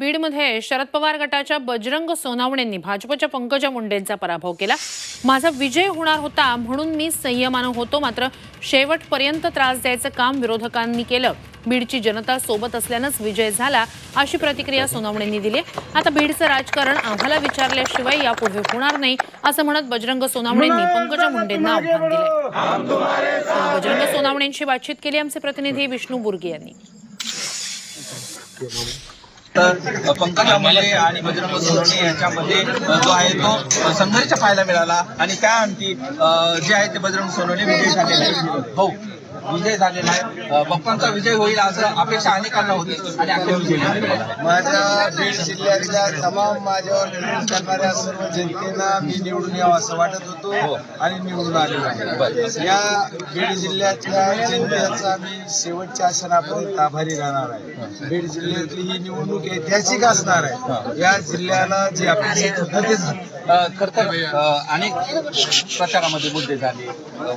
बीडमध्ये शरद पवार गटाच्या बजरंग सोनावणेंनी भाजपच्या पंकजा मुंडेंचा पराभव केला. माझा विजय होणार होता म्हणून मी संयमानं होतो मात्र शेवटपर्यंत त्रास द्यायचं काम विरोधकांनी केलं. बीडची जनता सोबत असल्यानंच विजय झाला अशी प्रतिक्रिया सोनावणेंनी दिली आता बीडचं राजकारण आम्हाला विचारल्याशिवाय यापुढे होणार नाही असं म्हणत बजरंग सोनावणेंनी पंकजा मुंडेंना आव्हान दिले बजरंग सोनावणेंशी बातचीत केली आमचे प्रतिनिधी विष्णू बुर्गे यांनी. तर पंकजा मुंडे आणि बजरंग सोनवणे यांच्यामध्ये जो आहे तो संघर्ष पाहायला मिळाला. आणि त्या अंती जे आहे ते बजरंग सोनवणे विजय झालेले हो. विजय झालेला आहे. बाप्पांचा विजय होईल असं अपेक्षा अनेकांना होती. आणि अखेर माझ्या बीड जिल्ह्यातल्या तमाम माझ्यावर प्रेम करणाऱ्या सर्व जनतेला मी निवडून यावं असं वाटत होतो आणि निवडून आलेलो आहे. या बीड जिल्ह्यातल्या जनतेचा मी शेवटच्या क्षणापर्यंत आभारी राहणार आहे. बीड जिल्ह्यातली ही निवडणूक ऐतिहासिक असणार आहे. या जिल्ह्याला जे अपेक्षित होतं ते झालं. अ, खरं तर अनेक प्रचारामध्ये मुद्दे झाले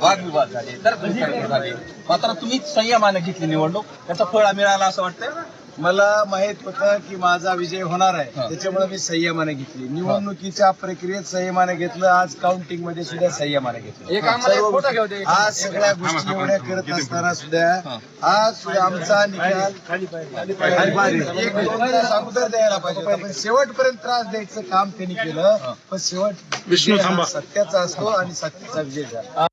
वादविवाद झाले तर्कवितर्क झाले. मात्र तुम्ही संयमाने घेतली निवडणूक त्याचं फळ मिळालं असं वाटतं मला माहीत होतं की माझा विजय होणार आहे. त्याच्यामुळे मी संयमाने घेतली. निवडणुकीच्या प्रक्रियेत संयमाने घेतलं. आज काउंटिंगमध्ये सुद्धा संयमाने घेतलं. सर्व गोष्टी-. आज सगळ्या गोष्टी एवढ्या करत असताना सुद्धा आज सुद्धा आमचा निकाल खाली पाहिजे. एक दोन तास अगोदर द्यायला पाहिजे होता. पण शेवटपर्यंत त्रास द्यायचं काम त्यांनी केलं. पण शेवट हा सत्याचा असतो आणि सत्याचा विजय झाला.